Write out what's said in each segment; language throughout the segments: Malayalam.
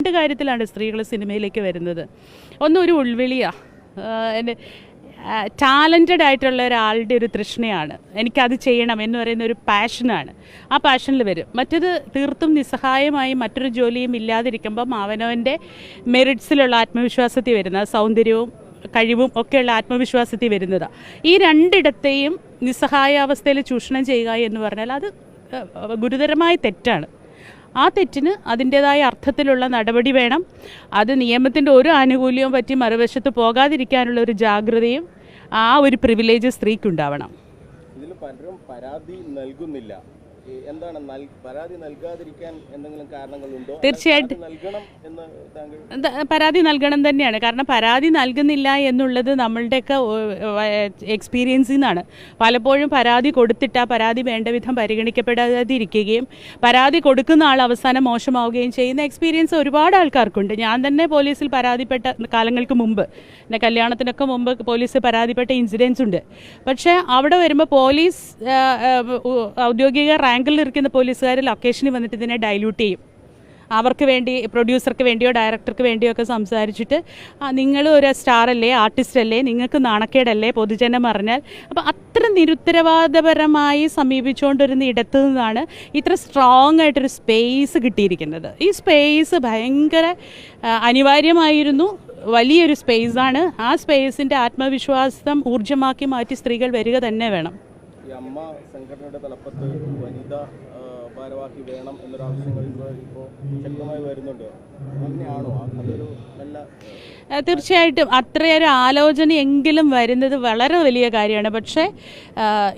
രണ്ട് കാര്യത്തിലാണ് സ്ത്രീകൾ സിനിമയിലേക്ക് വരുന്നത്. ഒന്നൊരു ഉൾവിളിയാണ് എന്റെ ടാലന്റഡ് ആയിട്ടുള്ള ഒരാളുടെ ഒരു തൃഷ്ണയാണ്. എനിക്കത് ചെയ്യണം എന്ന് പറയുന്ന ഒരു പാഷനാണ്. ആ പാഷനിൽ വരും. മറ്റത് തീർത്തും നിസ്സഹായമായി മറ്റൊരു ജോലിയും ഇല്ലാതിരിക്കുമ്പം അവനവന്റെ മെറിറ്റ്സിലുള്ള ആത്മവിശ്വാസത്തിൽ വരുന്ന സൗന്ദര്യവും കഴിവും ഒക്കെയുള്ള ആത്മവിശ്വാസത്തിൽ വരുന്നതാണ് ഈ രണ്ടിടത്തെയും നിസ്സഹായാവസ്ഥയിൽ ചൂഷണം ചെയ്യുക എന്ന് പറഞ്ഞാൽ അത് ഗുരുതരമായ തെറ്റാണ്. ആ തെറ്റിന് അതിന്റെതായ അർത്ഥത്തിലുള്ള നടപടി വേണം. അത് നിയമത്തിന്റെ ഒരു ആനുകൂല്യവും പറ്റി മറുവശത്ത് പോകാതിരിക്കാനുള്ള ഒരു ജാഗ്രതയും ആ ഒരു പ്രിവിലേജ് സ്ത്രീക്കുണ്ടാവണം. ഇതിൽ പലരും പരാതി നൽകുന്നില്ല. എന്താണ് പരാതി നൽകാതിരിക്കാൻ എന്തെങ്കിലും കാരണങ്ങളുണ്ടോ? തീർച്ചയായിട്ടും. പരാതി നൽകണം തന്നെയാണ്. കാരണം പരാതി നൽകുന്നില്ല എന്നുള്ളത് നമ്മളുടെയൊക്കെ എക്സ്പീരിയൻസിൽ നിന്നാണ് പലപ്പോഴും പരാതി കൊടുത്തിട്ട് ആ പരാതി വേണ്ട വിധം പരിഗണിക്കപ്പെടാതിരിക്കുകയും പരാതി കൊടുക്കുന്ന ആൾ അവസാനം മോശമാവുകയും ചെയ്യുന്ന എക്സ്പീരിയൻസ് ഒരുപാട് ആൾക്കാർക്കുണ്ട്. ഞാൻ തന്നെ പോലീസിൽ പരാതിപ്പെട്ട കാലങ്ങൾക്ക് മുമ്പ് എന്റെ കല്യാണത്തിനൊക്കെ മുമ്പ് പോലീസ് പരാതിപ്പെട്ട ഇൻസിഡൻസ് ഉണ്ട്. പക്ഷേ അവിടെ വരുമ്പോൾ പോലീസ് ഔദ്യോഗിക ആ, ഉ- ഇരിക്കുന്ന പോലീസുകാർ ലൊക്കേഷനിൽ വന്നിട്ട് ഇതിനെ ഡൈല്യൂട്ട് ചെയ്യും. അവർക്ക് വേണ്ടി പ്രൊഡ്യൂസർക്ക് വേണ്ടിയോ ഡയറക്ടർക്ക് വേണ്ടിയോ ഒക്കെ സംസാരിച്ചിട്ട് നിങ്ങൾ ഒരു സ്റ്റാർ അല്ലേ ആർട്ടിസ്റ്റ് അല്ലേ നിങ്ങൾക്ക് നാണക്കേടല്ലേ പൊതുജനം അറിഞ്ഞാൽ? അപ്പോൾ അത്ര നിരുത്തരവാദപരമായി സമീപിച്ചുകൊണ്ടിരുന്ന ഇടത്തു നിന്നാണ് ഇത്ര സ്ട്രോങ് ആയിട്ടൊരു സ്പേസ് കിട്ടിയിരിക്കുന്നത്. ഈ സ്പേസ് ഭയങ്കര അനിവാര്യമായിരുന്നു. വലിയൊരു സ്പേസാണ് ആ സ്പേസിന്റെ ആത്മവിശ്വാസം ഊർജമാക്കി മാറ്റി സ്ത്രീകൾ വരിക തന്നെ വേണം. ഈ അമ്മ സംഘടനയുടെ തലപ്പത്ത് വനിതാ ഭാരവാഹി വേണം എന്നൊരു ആവശ്യങ്ങൾ ഇപ്പോൾ ശക്തമായി വരുന്നുണ്ട്. അങ്ങനെയാണോ? അതൊരു നല്ല തീർച്ചയായിട്ടും അത്രയൊരു ആലോചനയെങ്കിലും വരുന്നത് വളരെ വലിയ കാര്യമാണ്. പക്ഷേ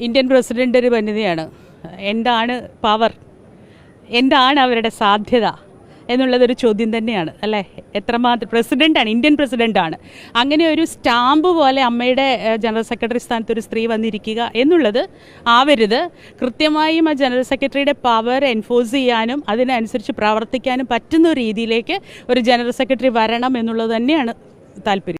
ഇന്ത്യൻ പ്രസിഡന്റ് ഒരു വനിതയാണ്. എന്താണ് പവർ എന്താണ് അവരുടെ സാധ്യത? എന്നുള്ളതൊരു ചോദ്യം തന്നെയാണ് അല്ലേ? എത്രമാത്രം പ്രസിഡന്റാണ് ഇന്ത്യൻ പ്രസിഡന്റാണ് അങ്ങനെ ഒരു സ്റ്റാമ്പ് പോലെ അമ്മയുടെ ജനറൽ സെക്രട്ടറി സ്ഥാനത്ത് ഒരു സ്ത്രീ വന്നിരിക്കുക എന്നുള്ളത് ആവരുത്. കൃത്യമായും ആ ജനറൽ സെക്രട്ടറിയുടെ പവർ എൻഫോഴ്സ് ചെയ്യാനും അതിനനുസരിച്ച് പ്രവർത്തിക്കാനും പറ്റുന്ന രീതിയിലേക്ക് ഒരു ജനറൽ സെക്രട്ടറി വരണം എന്നുള്ളത് തന്നെയാണ് താല്പര്യം.